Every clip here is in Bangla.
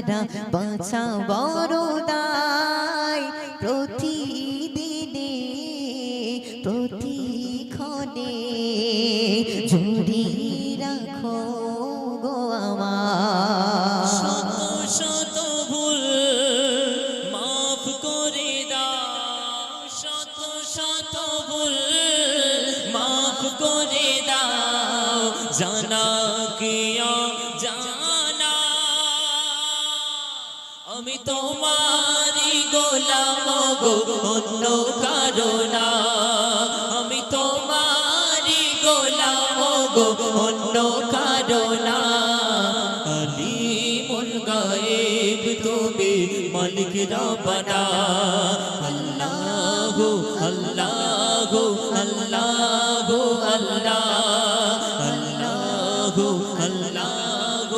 ছাড়া বাঁচা বড় দায় প্রতিদিনে, প্রতিক্ষণে জুড়ি রাখো গো দাও, শত মাফ করে দাও, জানা আমি তোমারই গোলাম গো, অন্য কারণা। আমি তোমারই গোলাম গো, অন্য কারণা। আলিমুল গায়েব তুমি মালিক রব্বানা আল্লাহ আল্লাহ আল্লাহ। আল্লাহ আল্লাহ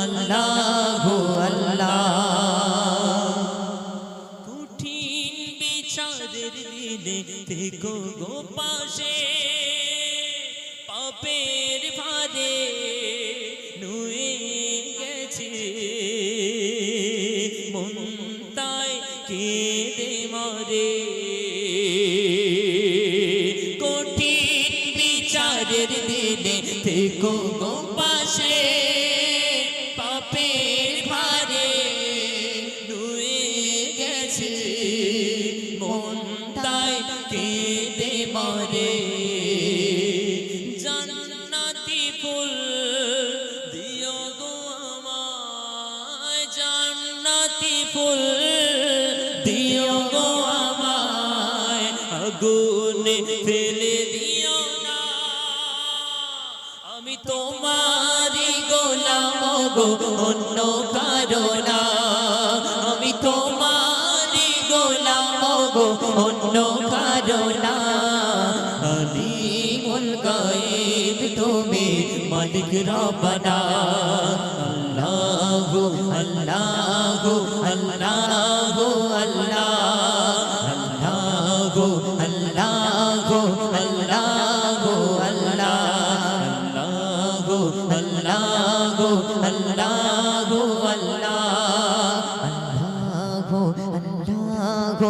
আল্লাহ আল্লাহ। বিচারের দিনে দেখো গো পাশে, পাপের ভারে নুয়ে গেছে। মন তাই কেঁদে মরে। কঠিন বিচারের দিনে দেখো গো পাশে, পাপের ভারে নুয়ে গেছে। মন তাই কেঁদে মরে ফুল দিও গো আমায় ফুল দিও গো আমায় আমি তোমারই গোলাম গো, অন্য কারণা অন্য কারণা আলিমুল গায়েব তুমি মালিক রবনা আল্লাহু আল্লাহু আল্লাহু আল্লাহ আল্লাহু আল্লাহু আল্লাহু আল্লাহ আল্লাহু আল্লাহু আল্লাহু আল্লাহ